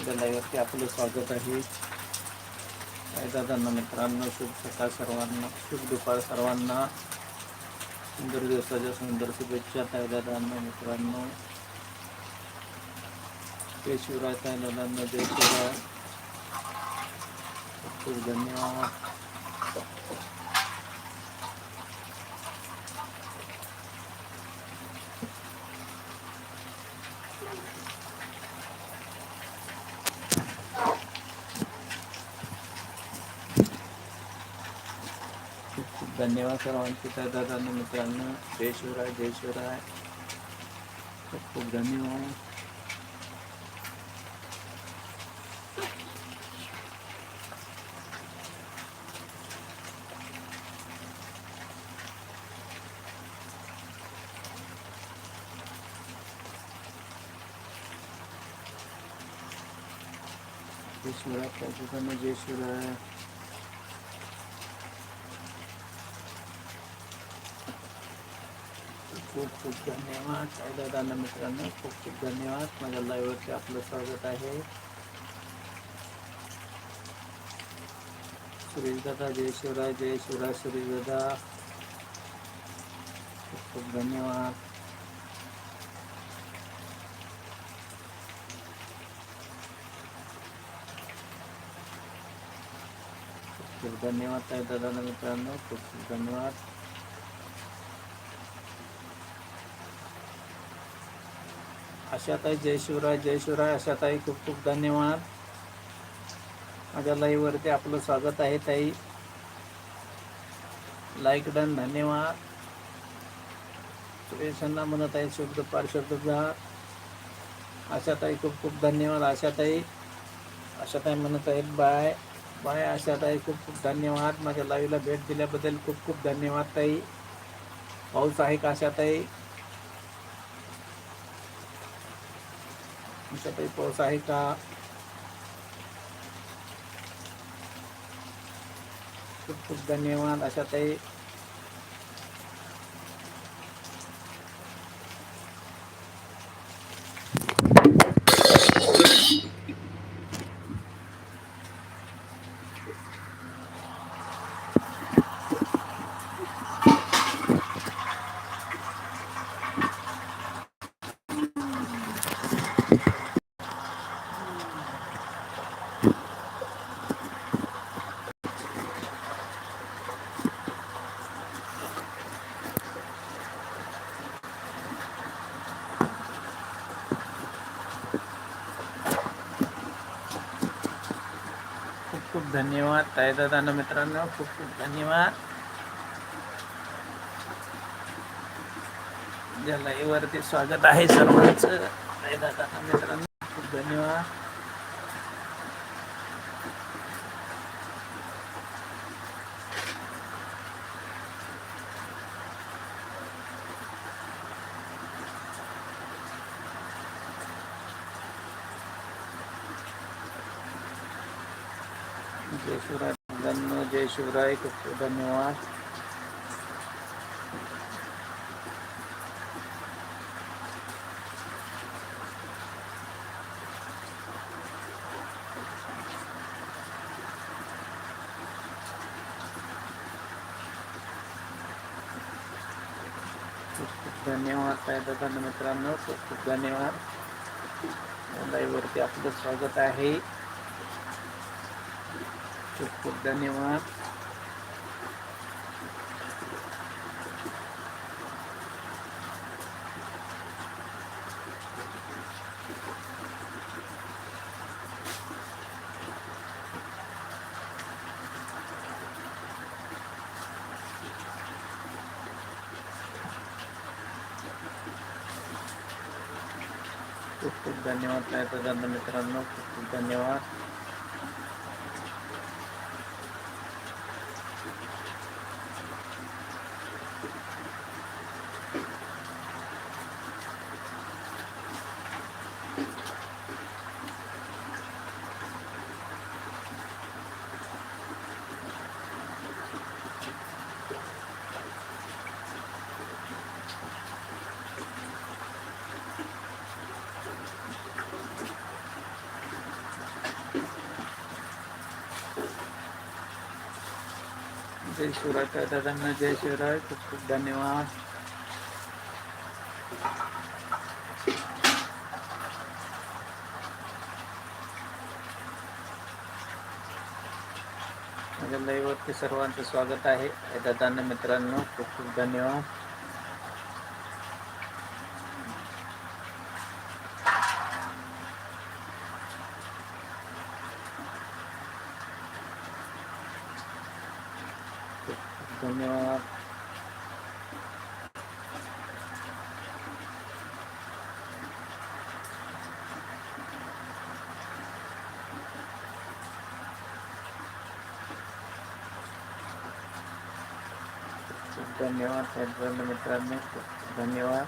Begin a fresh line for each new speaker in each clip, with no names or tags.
आपल्या लाईव्हवरती आपलं स्वागत आहे. काय दादांना मित्रांनो शुभ सकाळ सर्वांना शुभ दुपार सर्वांना. सुंदर दिवसाच्या सुंदर शुभेच्छा काय दादांना मित्रांनो. जय शिवराय काय दादांना जय शिवराय. खूप धन्यवाद खूप खूप धन्यवाद सर्वांचे. त्या दादांना मित्रांनो जय शिवराय जय शिवराय. खूप खूप धन्यवाद. जय शिवराय त्या दादांना जय शिवराय. खूप खूप धन्यवाद. दादा मित्रांनो खूप खूप धन्यवाद. माझ्या लाईव्हवरती आपलं स्वागत आहे. सुरेश दादा जय शिवराय जय शिवराय सुरेश दादा. खूप खूप धन्यवाद. खूप खूप धन्यवाद दादा दादांना मित्रांनो खूप खूप धन्यवाद. आशाताई जय शिवराय जय शिवराय. आशाताई खूप खूप धन्यवाद. माझ्या लाईव्हवरती आपलं स्वागत आहे ताई. लाईक डन धन्यवाद. सुरेशांना म्हणत आहे शुभ दुपार शुभ दुपार आशाताई खूप खूप धन्यवाद आशाताई आशाताई म्हणत आहेत बाय. बाय आशाताई खूप खूप धन्यवाद. माझ्या लाईव्हला भेट दिल्याबद्दल खूप खूप धन्यवाद ताई. पाऊस आहे का आशाताई आमच्याकडे पाऊस आहे का खूप खूप धन्यवाद अशा ताई खूप खूप धन्यवाद ताई दादांना मित्रांनो खूप खूप धन्यवाद. ज्या लाईव्हवरती स्वागत आहे सर्वांचं ताई दादांना मित्रांनो खूप धन्यवाद. जय शिवराय धन्य जय शिवराय खूप खूप धन्यवाद धन्यवाद ताई मित्रांनो खूप खूप धन्यवाद. लाईव्हवरती आपलं स्वागत आहे. खूप खूप धन्यवाद. खूप खूप धन्यवाद ताई दादा मित्रांनो. खूप खूप धन्यवाद. जय शिवराय दादांना जय शिवराय खूप खूप धन्यवाद. माझ्या लाईव्हवरती सर्वांचं स्वागत आहे. दादांना मित्रांनो खूप खूप धन्यवाद. धन्यवाद मित्रांनो खूप खूप धन्यवाद।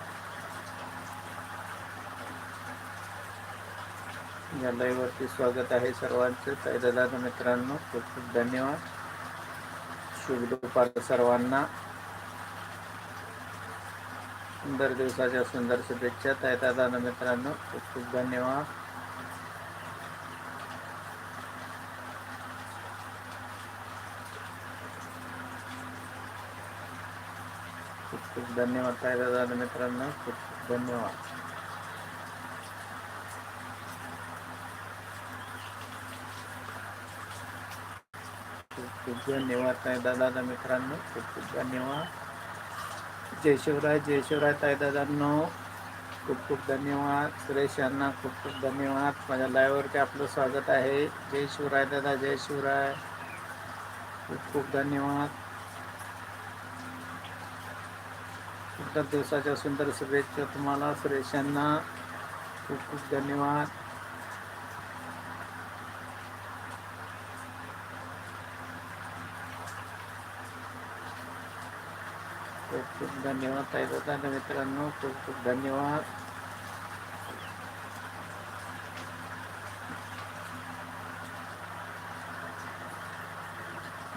या लाईव्हवरती स्वागत आहे सर्वांचं. दादा मित्रांनो, खूप खूप धन्यवाद. शुभ दुपार सर्वांना. सुंदर दिवसाच्या सुंदर शुभेच्छा. ताई दादा मित्रांनो, खूप खूप धन्यवाद. धन्यवाद ताई दादा मित्रांनो खूप खूप धन्यवाद. खूप खूप धन्यवाद ताई दादा मित्रांनो खूप खूप धन्यवाद. जय शिवराय जय शिवराय ताई दादांनो खूप खूप धन्यवाद. सुरेश यांना खूप खूप धन्यवाद. माझ्या लाईव्हवरती आपलं स्वागत आहे. जय शिवराय दादा जय शिवराय. खूप खूप धन्यवाद. सुंदर दिवसाच्या सुंदर शुभेच्छा तुम्हाला सुरेश यांना खूप खूप धन्यवाद. खूप खूप धन्यवाद ताई दादा मित्रांनो खूप खूप धन्यवाद.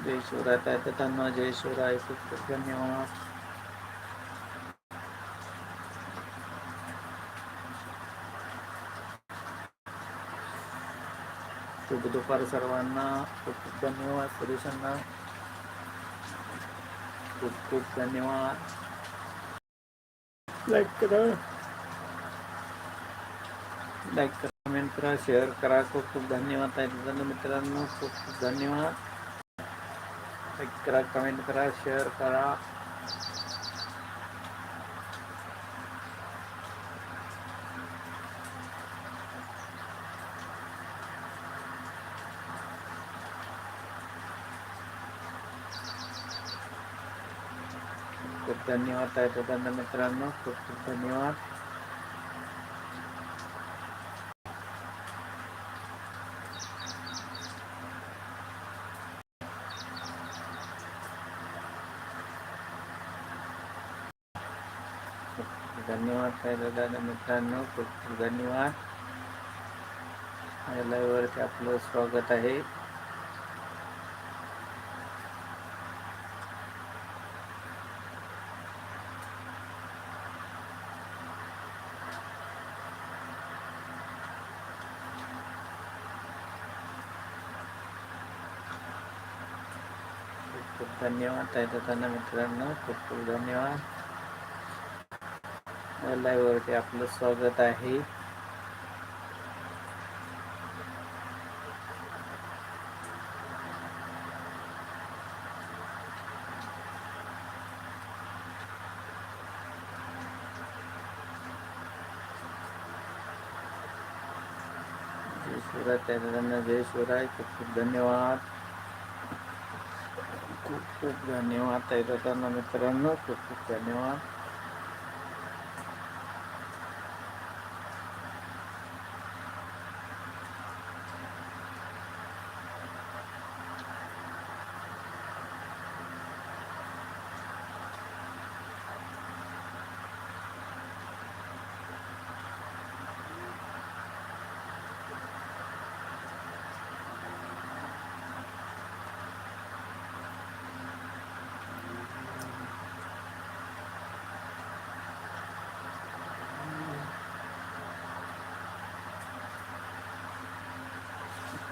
जय शिवराय ताई दादांना जय शिवराय खूप खूप धन्यवाद. शुभ दुपार सर्वांना खूप खूप धन्यवाद सुरेशांना खूप खूप धन्यवाद लाईक करा लाईक करा कमेंट करा शेअर करा खूप खूप धन्यवाद आहे मित्रांनो खूप खूप धन्यवाद लाईक करा कमेंट करा शेअर करा धन्यवाद आहे मित्रांनो खूप खूप धन्यवाद. धन्यवाद साहेब दादा मित्रांनो खूप खूप धन्यवाद. लाईव्हवरती आपलं स्वागत आहे खूप खूप धन्यवाद आहे दादा मित्रांनो खूप खूप धन्यवाद. लाईव्हवरती आपलं स्वागत आहे. जय शिवराय त्या दादांना जय शिवराय खूप खूप धन्यवाद. खूप धन्यवाद ताई. मित्रांनो खूप खूप धन्यवाद.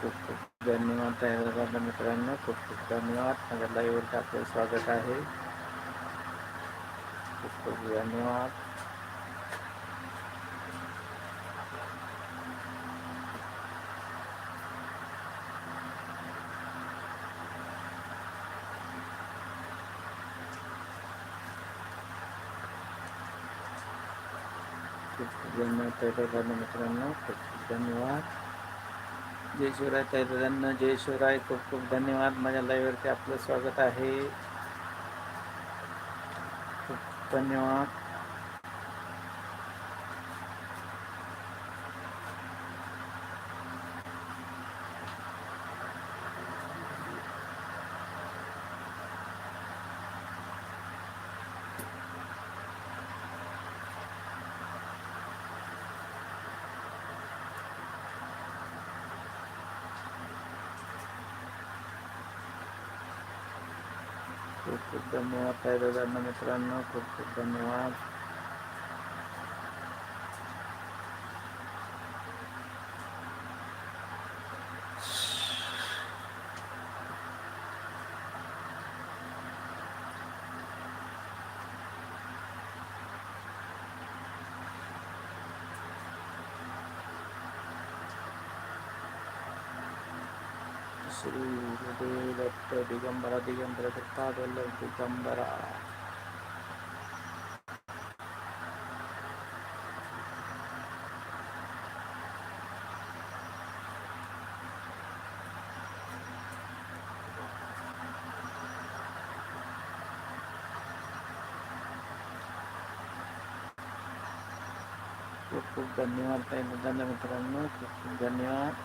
खूप खूप धन्यवाद तयार झालेल्या मित्रांनो. खूप खूप धन्यवाद. माझ्या लाईव्हवरती आपलं स्वागत आहे. खूप खूप धन्यवाद. खूप खूप धन्यवाद तयार मित्रांनो. खूप खूप धन्यवाद. जय शिवराय ताईदादांना जय शिवराय खूप खूप धन्यवाद. माझ्या लाईव्हवरती आपलं स्वागत आहे. खूप धन्यवाद. खूप खूप धन्यवाद ताईदादांना मित्रांनो खूप खूप धन्यवाद श्री गुरुदेव दत्त दिगंबरा दिगंबरा दत्ताबल दिगंबरा खूप खूप धन्यवाद ताई मुलांना मित्रांनो खूप खूप धन्यवाद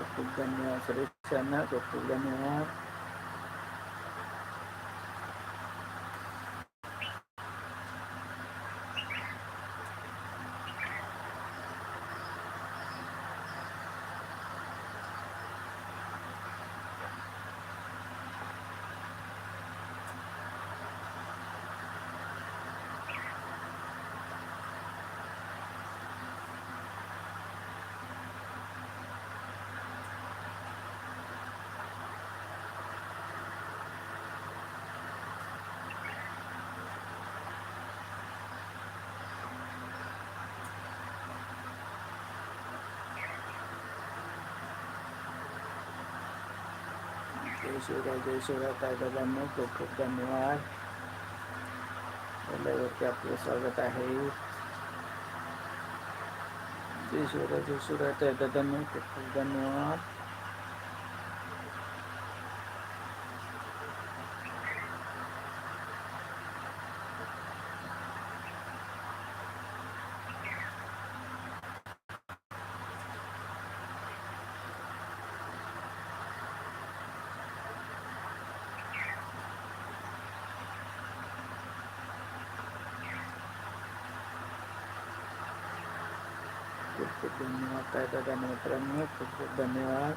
खूप खूप धन्यवाद सुरेश यांना खूप जय शिवराय जय शिवराय खूप खूप धन्यवाद वरती आपलं स्वागत आहे जय शिवराय जय शिवराय दादांना खूप खूप धन्यवाद खूप खूप धन्यवाद ताई दादा मित्रांनो खूप खूप धन्यवाद.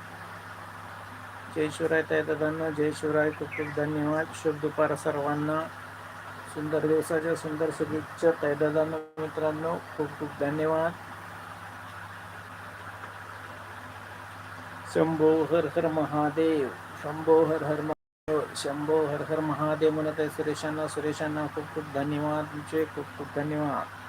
जय शिवराय ताई दादांना जय शिवराय खूप खूप धन्यवाद. शुभ दुपार सर्वांना. सुंदर दिवसाच्या सुंदर शुभेच्छा ताई दादांना मित्रांनो खूप खूप धन्यवाद. शंभो हर हर महादेव शंभो हर हर महादेव शंभो हर हर महादेव म्हणत आहे सुरेशांना सुरेशांना खूप खूप धन्यवाद तुमचे खूप खूप धन्यवाद.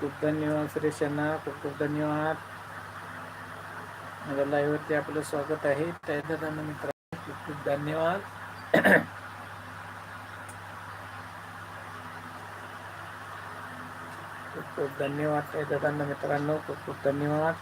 खूप धन्यवाद धन्यवाद सुरेशांना खूप खूप धन्यवाद. माझ्या लाईव्हवरती आपलं स्वागत आहे. त्यादांना मित्रांनो खूप खूप धन्यवाद. खूप खूप धन्यवाद त्यादादांना मित्रांनो खूप खूप धन्यवाद.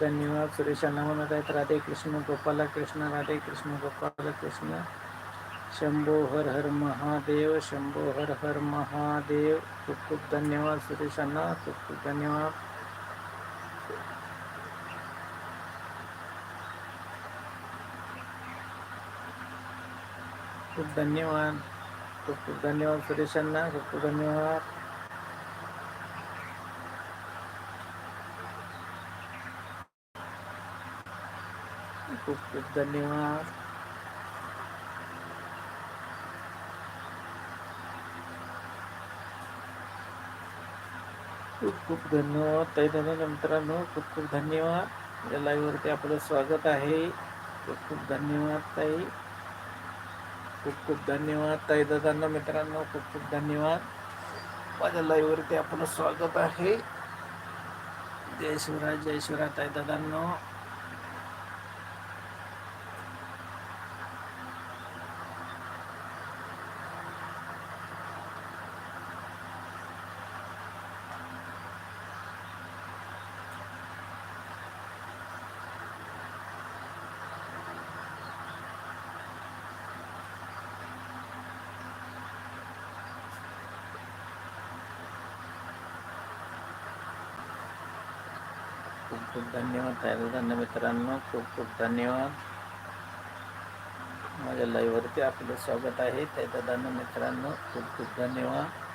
धन्यवाद. सुरेशांना म्हणत आहेत राधे कृष्ण गोपाला कृष्ण राधे कृष्ण गोपाला कृष्ण. शंभो हर हर महादेव शंभो हर हर महादेव. खूप खूप धन्यवाद सुरेशांना खूप खूप धन्यवाद. खूप धन्यवाद. खूप खूप धन्यवाद सुरेशांना खूप खूप धन्यवाद. खूप खूप धन्यवाद. खूप खूप धन्यवाद ताई दादा मित्रांनो खूप खूप धन्यवाद. या लाईव्हवरती आपलं स्वागत आहे. खूप खूप धन्यवाद ताई. खूप खूप धन्यवाद ताई दादांना मित्रांनो खूप खूप धन्यवाद. माझ्या लाईव्हवरती आपलं स्वागत आहे. जय शिवराज जय शिवराय ताई दादांनो. खूप खूप धन्यवाद ताईदादांना मित्रांनो. खूप खूप धन्यवाद. माझ्या लाईव्हवरती आपलं स्वागत आहे. त्या ताईदादांना मित्रांनो खूप खूप धन्यवाद.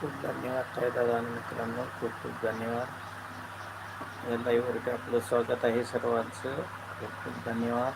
खूप खूप धन्यवाद ताईदादा आणि मित्रांनो. खूप खूप धन्यवाद. या लाईव्हवरती आपलं स्वागत आहे सर्वांचं. खूप खूप धन्यवाद.